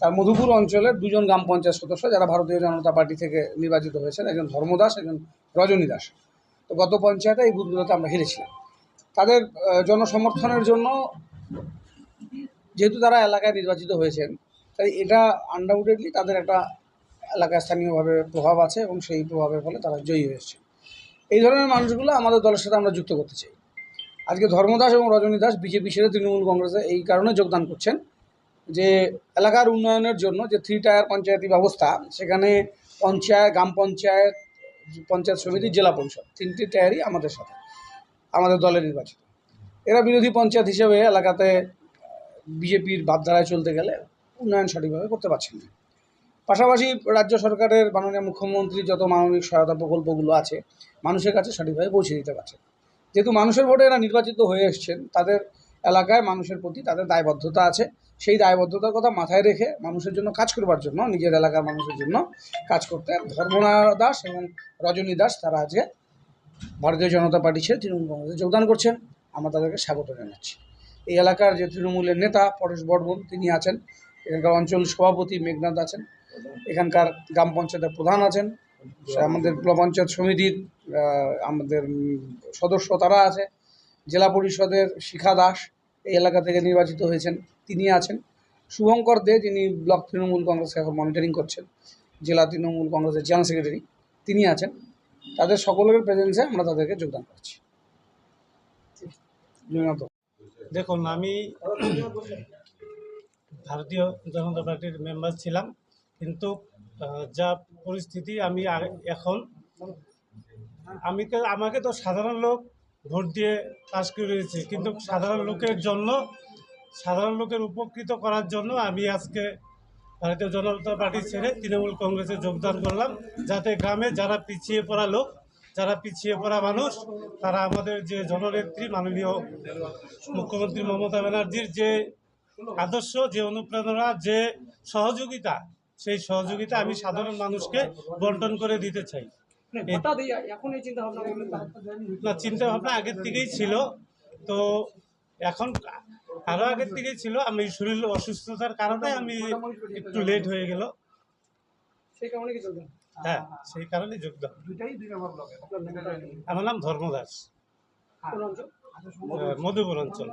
তার মধুপুর অঞ্চলের দুজন গ্রাম পঞ্চায়েত সদস্য যারা ভারতীয় জনতা পার্টি থেকে নির্বাচিত হয়েছেন, একজন ধর্মদাস একজন রজনী দাস। তো গত পঞ্চায়েতে এই বুথগুলোতে আমরা হেরেছিলাম। তাদের জনসমর্থনের জন্য যেহেতু তারা এলাকায় নির্বাচিত হয়েছেন, তাই এটা আনডাউটেডলি তাদের একটা এলাকায় স্থানীয়ভাবে প্রভাব আছে এবং সেই প্রভাবের ফলে তারা জয়ী হয়েছে এই ধরনের মানুষগুলো আমাদের দলের সাথে আমরা যুক্ত করতে চাই। আজকে ধর্মদাস এবং রজনী দাস বিজেপি ছেড়ে তৃণমূল কংগ্রেসে এই কারণে যোগদান করছেন। যে এলাকার উন্নয়নের জন্য যে থ্রি টায়ার পঞ্চায়েতি ব্যবস্থা, সেখানে পঞ্চায়েত, গ্রাম পঞ্চায়েত পঞ্চায়েত সমিতি, জেলা পরিষদ, তিনটি টায়ারই আমাদের সাথে, আমাদের দলে নির্বাচিত। এরা বিরোধী পঞ্চায়েত হিসেবে এলাকাতে বিজেপির ভাবধারায় চলতে গেলে উন্নয়ন সঠিকভাবে করতে পারছেন না। পাশাপাশি রাজ্য সরকারের মাননীয় মুখ্যমন্ত্রী যত মানবিক সহায়তা প্রকল্পগুলো আছে, মানুষের কাছে সঠিকভাবে পৌঁছে দিতে পারছে। যেহেতু মানুষের ভোটে এরা নির্বাচিত হয়ে এসছেন, তাদের এলাকায় মানুষের প্রতি তাদের দায়বদ্ধতা আছে। সেই দায়বদ্ধতার কথা মাথায় রেখে মানুষের জন্য কাজ করবার জন্য, নিজের এলাকার মানুষের জন্য কাজ করতে ধর্মনারায়ণ দাস এবং রজনী দাস তারা আজকে ভারতীয় জনতা পার্টি ছেড়ে তৃণমূল কংগ্রেসে যোগদান করছেন। আমরা তাদেরকে স্বাগত জানাচ্ছি। এই এলাকার যে তৃণমূলের নেতা পরেশ বর্মন, তিনি আছেন। এখানকার অঞ্চল সভাপতি মেঘনাথ আছেন। এখানকার গ্রাম পঞ্চায়েতের প্রধান আছেন। আমাদের পঞ্চায়েত সমিতির আমাদের সদস্য তারা আছে। জেলা পরিষদের শিখা দাস এই এলাকা থেকে নির্বাচিত হয়েছেন। তিনি আছেন। শুভঙ্কর দে, যিনি ব্লক তৃণমূল কংগ্রেসকে এখন মনিটরিং করছেন, জেলা তৃণমূল কংগ্রেসের জেনারেল সেক্রেটারি তিনি আছেন। তাদের সকলের প্রেজেন্সে আমরা তাদেরকে যোগদান করছি। দেখুন, আমি ভারতীয় জনতা পার্টির মেম্বার ছিলাম, কিন্তু যা পরিস্থিতি আমি এখন, আমি তো, আমাকে তো সাধারণ লোক ভোট দিয়ে পাস করেছি। কিন্তু সাধারণ লোকের জন্য, সাধারণ লোকের উপকৃত করার জন্য আমি আজকে ভারতীয় জনতা পার্টি ছেড়ে তৃণমূল কংগ্রেসে যোগদান করলাম। যাতে গ্রামে যারা পিছিয়ে পড়া লোক, যারা পিছিয়ে পড়া মানুষ, তারা আমাদের যে জননেত্রী মাননীয় মুখ্যমন্ত্রী মমতা ব্যানার্জির যে আদর্শ, যে অনুপ্রেরণা, যে সহযোগিতা, সেই সহযোগিতা আমি সাধারণ মানুষকে বন্টন করে দিতে চাই। এখন এই চিন্তা ভাবনা না চিন্তা ভাবনা আগের থেকেই ছিল। তো এখন আরও আগের থেকেই ছিল। আমি শরীর অসুস্থতার কারণে আমি একটু লেট হয়ে গেল। সেই কারণে কি চলবে হ্যাঁ সেই কারণে যোগদান। আমার নাম ধর্মদাস। কোন অঞ্চল? আহ, মধুপুর অঞ্চল।